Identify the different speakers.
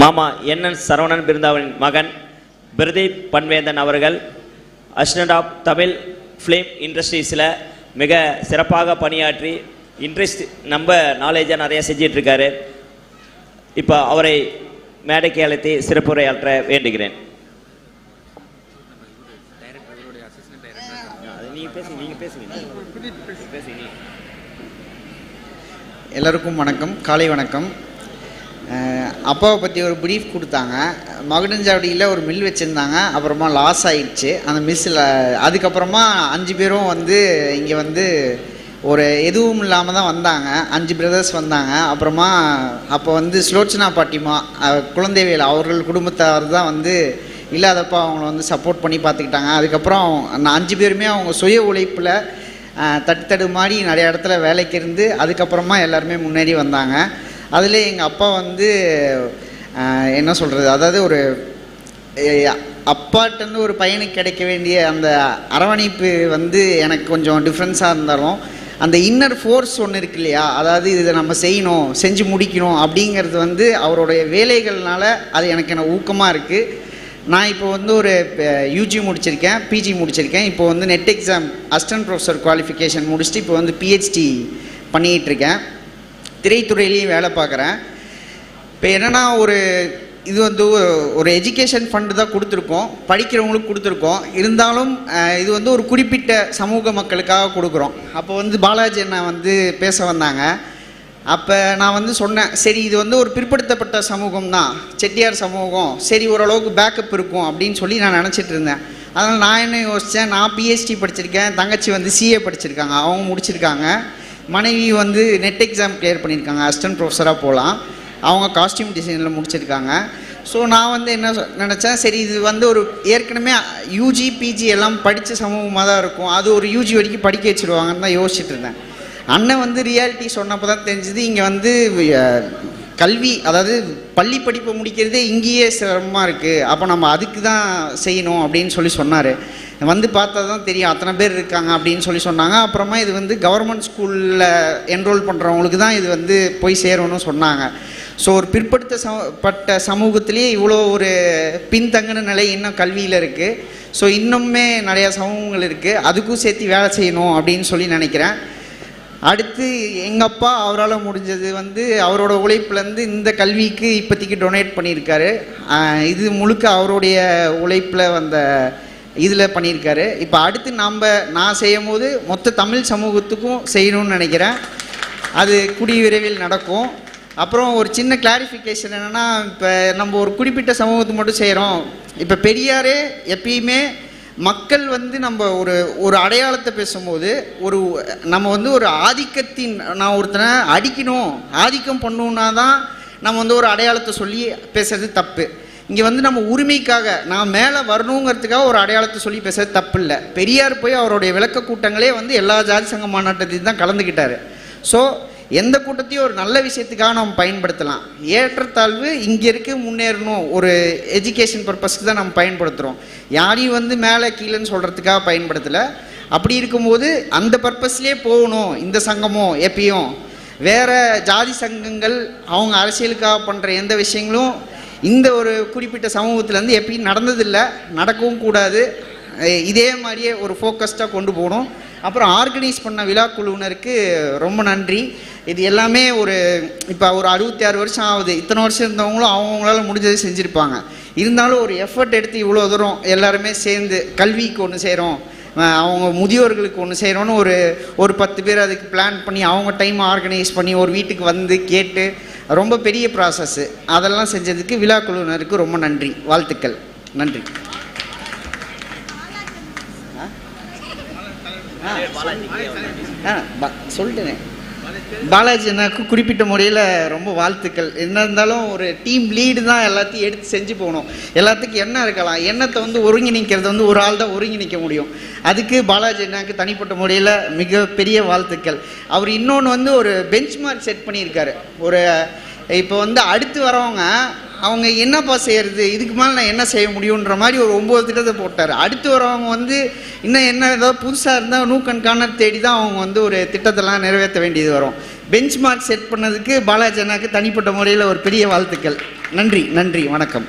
Speaker 1: மாமா என்என் சரவணன் பிருந்தாவின் மகன் பிரதீப் பன்வேந்தன் அவர்கள் அசிஸ்டன்ட் ஆஃப் தமிழ் ஃபிலிம் இண்டஸ்ட்ரீஸில் மிக சிறப்பாக பணியாற்றி இன்ட்ரெஸ்ட் நம்ம நாலேஜாக நிறையா செஞ்சிட்ருக்காரு. இப்போ அவரை மேடைக்கு அழைத்து சிறப்புரையாற்ற வேண்டுகிறேன். நீங்கள்
Speaker 2: எல்லாருக்கும் வணக்கம் காலை வணக்கம். அப்பாவை பற்றி ஒரு ப்ரீஃப் கொடுத்தாங்க. மகுடஞ்சாவடியில் ஒரு மில் வச்சுருந்தாங்க. அப்புறமா லாஸ் ஆயிடுச்சு. அந்த மிஸ்ஸில் அதுக்கப்புறமா அஞ்சு பேரும் வந்து இங்கே வந்து ஒரு எதுவும் இல்லாமல் தான் வந்தாங்க. அஞ்சு பிரதர்ஸ் வந்தாங்க. அப்புறமா அப்போ வந்து ஸ்லோச்சனா பாட்டிமா குழந்தைவேல் அவர்கள் குடும்பத்தார் தான் வந்து இல்லாதப்போ அவங்கள வந்து சப்போர்ட் பண்ணி பார்த்துக்கிட்டாங்க அதுக்கப்புறம் அந்த அஞ்சு பேருமே அவங்க சுய உழைப்பில் தட்டு தடு மாதிரி நிறைய இடத்துல வேலைக்கு இருந்து அதுக்கப்புறமா எல்லாருமே முன்னேறி வந்தாங்க. அதில் எங்கள் அப்பா வந்து என்ன சொல்கிறது அதாவது ஒரு அப்பாட்டேருந்து ஒரு பையனுக்கு கிடைக்க வேண்டிய அந்த அரவணைப்பு வந்து எனக்கு கொஞ்சம் டிஃப்ரென்ஸாக இருந்தாலும் அந்த இன்னர் ஃபோர்ஸ் ஒன்று இருக்கு இல்லையா? அதாவது இதை நம்ம செய்யணும் செஞ்சு முடிக்கணும் அப்படிங்கிறது வந்து அவருடைய வேலைகள்னால அது எனக்கு என்ன ஊக்கமாக இருக்குது நான் இப்போ வந்து ஒரு யூஜி முடிச்சிருக்கேன் பிஜி முடிச்சிருக்கேன். இப்போ வந்து NET exam assistant professor qualification முடிச்சுட்டு இப்போ வந்து பிஹெச்டி பண்ணிகிட்டு இருக்கேன். திரைத்துறையிலையும் வேலை பார்க்குறேன். இப்போ என்னென்னா ஒரு இது வந்து ஒரு- எஜுகேஷன் ஃபண்டு தான் கொடுத்துருக்கோம். படிக்கிறவங்களுக்கு கொடுத்துருக்கோம். இருந்தாலும் இது வந்து ஒரு குறிப்பிட்ட சமூக மக்களுக்காக கொடுக்குறோம். அப்போ வந்து பாலாஜி அண்ணா வந்து பேச வந்தாங்க. அப்போ நான் வந்து சொன்னேன் சரி இது வந்து ஒரு பிற்படுத்தப்பட்ட சமூகம் தான். செட்டியார் சமூகம் சரி ஓரளவுக்கு பேக்கப் இருக்கும் அப்படின்னு சொல்லி நான் நினச்சிட்டு இருந்தேன். அதனால் நான் என்ன யோசித்தேன் நான் பிஹெச்டி படிச்சிருக்கேன் தங்கச்சி வந்து சிஏ படிச்சிருக்காங்க அவங்க முடிச்சிருக்காங்க. மனைவி வந்து நெட் எக்ஸாம் கிளியர் பண்ணியிருக்காங்க. அசிஸ்டன்ட் ப்ரொஃபஸராக போகலாம் அவங்க காஸ்டியூம் டிசைனில் முடிச்சிருக்காங்க. ஸோ நான் வந்து என்ன சொ- நினச்சேன் சரி இது வந்து ஒரு ஏற்கனவே யூஜி பிஜி எல்லாம் படித்த சமூகமாக தான் இருக்கும். அது ஒரு யூஜி வரைக்கும் படிக்க வச்சுருவாங்கன்னு தான் யோசிச்சுட்டு இருந்தேன். அண்ணன் வந்து ரியாலிட்டி சொன்னப்போ தான் தெரிஞ்சது இங்கே வந்து கல்வி அதாவது பள்ளி படிப்பை முடிக்கிறதே இங்கேயே சிரமமாக இருக்குது அப்போ நம்ம அதுக்கு தான் செய்யணும் அப்படின்னு சொல்லி சொன்னார். வந்து பார்த்தா தான் தெரியும் அத்தனை பேர் இருக்காங்க அப்படின்னு சொல்லி சொன்னாங்க. அப்புறமா இது வந்து கவர்மெண்ட் ஸ்கூலில் என்ரோல் பண்ணுறவங்களுக்கு தான் இது வந்து போய் சேரணும்னு சொன்னாங்க. ஸோ ஒரு பிற்படுத்த சம பட்ட சமூகத்திலேயே இவ்வளோ ஒரு பின்தங்கின நிலை இன்னும் கல்வியில் இருக்குது ஸோ இன்னுமே நிறையா சமூகங்கள் இருக்குது அதுக்கும் சேர்த்து வேலை செய்யணும் அப்படின்னு சொல்லி நினைக்கிறேன். அடுத்து எங்கள் அப்பா அவரால் முடிஞ்சது வந்து அவரோட உழைப்புலேருந்து இந்த கல்விக்கு இப்போதைக்கு டொனேட் பண்ணியிருக்காரு. இது முழுக்க அவருடைய உழைப்பில் வந்த இதில் பண்ணியிருக்காரு. இப்போ அடுத்து நாம் நான் செய்யும் போது மொத்த தமிழ் சமூகத்துக்கும் செய்யணும்னு நினைக்கிறேன். அது குடி விரைவில் நடக்கும். அப்புறம் ஒரு சின்ன கிளாரிஃபிகேஷன் என்னென்னா இப்போ நம்ம ஒரு குறிப்பிட்ட சமூகத்துக்கு மட்டும் செய்கிறோம் இப்போ பெரியாரே எப்பயுமே மக்கள் வந்து நம்ம ஒரு ஒரு அடையாளத்தை பேசும்போது ஒரு நம்ம வந்து ஒரு ஆதிக்கத்தின் நான் ஒருத்தனை அடிக்கணும் ஆதிக்கம் பண்ணணுன்னா தான் நம்ம வந்து ஒரு அடையாளத்தை சொல்லி பேசுறது தப்பு. இங்கே வந்து நம்ம உரிமைக்காக நான் மேலே வரணுங்கிறதுக்காக ஒரு அடையாளத்தை சொல்லி பேச தப்பு இல்லை பெரியார் போய் அவருடைய விளக்க கூட்டங்களே வந்து எல்லா ஜாதி சங்க மாநாட்டத்தையும் தான் கலந்துக்கிட்டார். ஸோ எந்த கூட்டத்தையும் ஒரு நல்ல விஷயத்துக்காக நம்ம பயன்படுத்தலாம். ஏற்றத்தாழ்வு இங்கே இருக்க முன்னேறணும். ஒரு எஜுகேஷன் பர்பஸ்க்கு தான் நம்ம பயன்படுத்துகிறோம் யாரையும் வந்து மேலே கீழேன்னு சொல்கிறதுக்காக பயன்படுத்தலை. அப்படி இருக்கும்போது அந்த பர்பஸ்லேயே போகணும் இந்த சங்கமோ எப்பயும். வேற ஜாதி சங்கங்கள் அவங்க அரசியலுக்காக பண்ணுற எந்த விஷயங்களும் இந்த ஒரு குறிப்பிட்ட சமூகத்துலேருந்து எப்பயும் நடந்ததில்லை நடக்கவும் கூடாது. இதே மாதிரியே ஒரு ஃபோக்கஸ்டாக கொண்டு போகணும். அப்புறம் ஆர்கனைஸ் பண்ண விழா குழுவினருக்கு ரொம்ப நன்றி. இது எல்லாமே ஒரு இப்போ ஒரு அறுபத்தி ஆறு வருஷம் ஆகுது. இத்தனை வருஷம் இருந்தவங்களும் அவங்களால முடிஞ்சதை செஞ்சுருப்பாங்க. இருந்தாலும் ஒரு எஃபர்ட் எடுத்து இவ்வளோ தூரம் எல்லாருமே சேர்ந்து கல்விக்கு ஒன்று செய்கிறோம் அவங்க முதியோர்களுக்கு ஒன்று செய்கிறோன்னு ஒரு ஒரு பத்து பேர் அதுக்கு பிளான் பண்ணி அவங்க டைம் ஆர்கனைஸ் பண்ணி ஒரு வீட்டுக்கு வந்து கேட்டு ரொம்ப பெரிய ப்ராசஸ்ஸு அதெல்லாம் செஞ்சதுக்கு விழா குழுவினருக்கு ரொம்ப நன்றி. வாழ்த்துக்கள். நன்றி. ஆ? ப- சொல்லிட்டேனே பாலாஜி அண்ணாக்கு குறிப்பிட்ட முறையில் ரொம்ப வாழ்த்துக்கள். என்ன இருந்தாலும் ஒரு டீம் லீடு தான் எல்லாத்தையும் எடுத்து செஞ்சு போகணும். எல்லாத்துக்கும் என்ன இருக்கலாம். எண்ணத்தை வந்து ஒருங்கிணைக்கிறது வந்து ஒரு ஆள் தான் ஒருங்கிணைக்க முடியும். அதுக்கு பாலாஜி அண்ணாக்கு தனிப்பட்ட முறையில் மிகப்பெரிய வாழ்த்துக்கள். அவர் இன்னொன்று வந்து ஒரு பெஞ்ச் மார்க் செட் பண்ணியிருக்காரு. ஒரு இப்போ வந்து அடுத்து வரவங்க அவங்க என்னப்பா செய்கிறது இதுக்கு மேலே நான் என்ன செய்ய முடியுன்ற மாதிரி ஒரு ஒம்பது திட்டத்தை போட்டார். அடுத்து வரவங்க வந்து இன்னும் என்ன ஏதாவது புதுசாக இருந்தால் நூக்கண்கான தேடி தான் அவங்க வந்து ஒரு திட்டத்தெல்லாம் நிறைவேற்ற வேண்டியது வரும். பெஞ்ச் மார்க் செட் பண்ணதுக்கு பாலாஜி அண்ணாக்கு தனிப்பட்ட முறையில் ஒரு பெரிய வாழ்த்துக்கள். நன்றி நன்றி வணக்கம்.